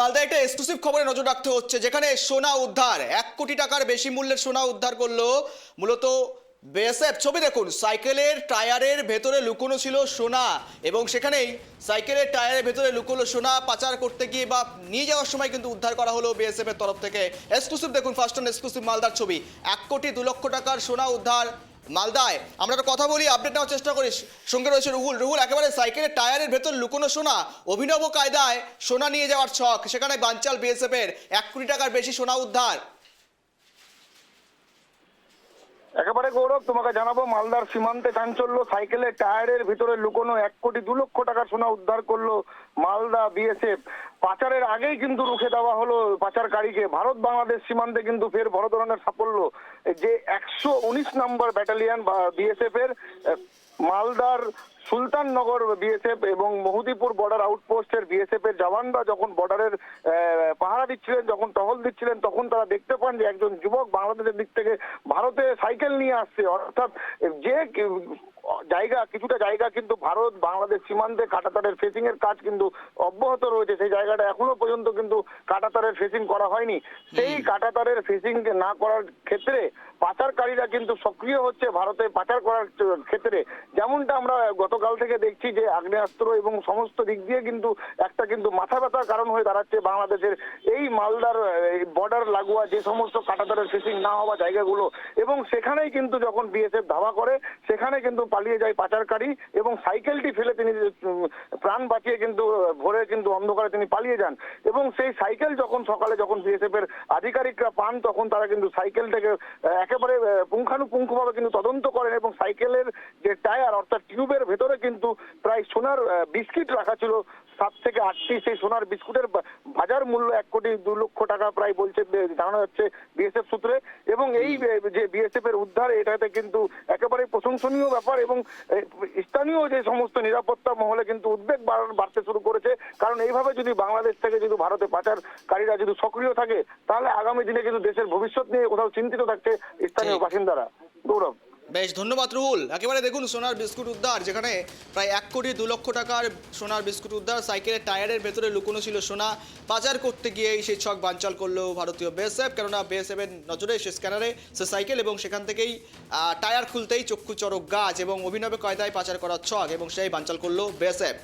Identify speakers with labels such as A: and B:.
A: মালদা একটা এক্সক্লুসিভ খবরে নজর রাখতে হচ্ছে, যেখানে সোনা উদ্ধার, এক কোটি টাকার বেশি মূল্যের সোনা উদ্ধার করল মূলত বিএসএফ ছবি দেখুন, সাইকেলের টায়ারের ভেতরে লুকোনো ছিল সোনা, এবং সেখানেই সাইকেলের টায়ারের ভেতরে লুকোনো সোনা। পাচার করতে গিয়ে বা নিয়ে যাওয়ার সময় কিন্তু উদ্ধার করা হলো বিএসএফ এর তরফ থেকে। এক্সক্লুসিভ দেখুন ফার্স্ট অন এক্সক্লুসিভ মালদার ছবি। এক কোটি দু লক্ষ টাকার সোনা উদ্ধার মালদায়। আমরা একটা কথা বলি আপডেট নেওয়ার চেষ্টা করি। সঙ্গে রয়েছে রুহুল। রুহুল, একেবারে সাইকেলের টায়ারের ভেতর লুকোনো সোনা। অভিনব কায়দায় সোনা নিয়ে যাওয়ার ছক। সেখানে বাঞ্চাল বিএসএফ এর এক কোটি টাকার বেশি সোনা উদ্ধার।
B: একেবারে গৌরব, তোমাকে জানাব, মালদার সীমান্তে চাঞ্চল্য, সাইকেলের টায়ারের ভিতরে লুকোনো এক কোটি দু লক্ষ টাকা সোনা উদ্ধার করল মালদা বিএসএফ। পাচারের আগেই কিন্তু রুখে দেওয়া হলো পাচারকারীকে। ভারত বাংলাদেশ সীমান্তে কিন্তু ফের বড় ধরনের সাফল্য। যে একশো উনিশ নম্বর ব্যাটালিয়ান বিএসএফ এর মালদার সুলতাননগর বিএসএফ এবং মহুদিপুর বর্ডার আউটপোস্টের বিএসএফ এর জওয়ানরা যখন বর্ডারের পাহারা দিচ্ছিলেন, যখন টহল দিচ্ছিলেন, তখন তারা দেখতে পান যে একজন যুবক বাংলাদেশের দিক থেকে ভারতে সাইকেল নিয়ে আসছে। অর্থাৎ যে জায়গা কিছুটা জায়গা কিন্তু ভারত বাংলাদেশ সীমান্তে কাটাতারের ফেসিং এর কাজ কিন্তু অব্যাহত রয়েছে। সেই জায়গাটা এখনও পর্যন্ত কিন্তু কাটাতারের ফেসিং করা হয়নি। সেই কাটাতারের ফেসিং না করার ক্ষেত্রে পাচারকারীরা কিন্তু সক্রিয় হচ্ছে ভারতে পাচার করার ক্ষেত্রে। যেমনটা আমরা গতকাল থেকে দেখছি যে আগ্নেয়াস্ত্র এবং সমস্ত দিক দিয়ে কিন্তু একটা কিন্তু মাথা ব্যথার কারণ হয়ে দাঁড়াচ্ছে বাংলাদেশের এই মালদার বর্ডার লাগোয়া যে সমস্ত কাটাতারের ফেসিং না হওয়া জায়গাগুলো। এবং সেখানেই কিন্তু যখন বিএসএফ ধাওয়া করে সেখানে কিন্তু পালিয়ে যায় পাচারকারী এবং সাইকেলটি ফেলে তিনি প্রাণ বাঁচিয়ে কিন্তু ভোরে কিন্তু অন্ধকারে তিনি পালিয়ে যান। এবং সেই সাইকেল যখন সকালে যখন বিএসএফ এর আধিকারিকরা পান তখন তারা কিন্তু সাইকেলটাকে একেবারে আহ, পুঙ্খানুপুঙ্খভাবে কিন্তু তদন্ত করেন এবং সাইকেলের যে টায়ার অর্থাৎ টিউবের ভেতরে কিন্তু প্রায় সোনার বিস্কিট রাখা ছিল। সাত থেকে আটটি সেই সোনার বিস্কুটের বাজার মূল্য এক কোটি দু লক্ষ টাকা প্রায় বলছে জানানো যাচ্ছে বিএসএফ সূত্রে। এবং এই যে বিএসএফ এর উদ্ধার এটাতে কিন্তু একেবারে প্রশংসনীয় ব্যাপার এবং স্থানীয় যে সমস্ত নিরাপত্তা মহলে কিন্তু উদ্বেগ বাড়তে শুরু করেছে। কারণ এইভাবে যদি বাংলাদেশ থেকে যদি ভারতে পাচারকারীরা যদি সক্রিয় থাকে তাহলে আগামী দিনে কিন্তু দেশের ভবিষ্যৎ নিয়ে কোথাও চিন্তিত থাকছে স্থানীয় বাসিন্দারা। গৌরব।
A: বেশ, ধন্যবাদ রুহুল। একেবারে দেখুন সোনার বিস্কুট উদ্ধার, যেখানে প্রায় এক কোটি দু লক্ষ টাকার সোনার বিস্কুট উদ্ধার। সাইকেলের টায়ারের ভেতরে লুকোনো ছিল সোনা। পাচার করতে গিয়েই সেই ছক বাঞ্চাল করল ভারতীয় বিএসএফ, কেননা বিএসএফ এর নজরে সে স্ক্যানারে সে সাইকেল এবং সেখান থেকেই টায়ার খুলতেই চক্ষু চরক গাছ এবং অভিনব কয়দায় পাচার করার ছক এবং সেই বাঞ্চাল করল বিএসএফ।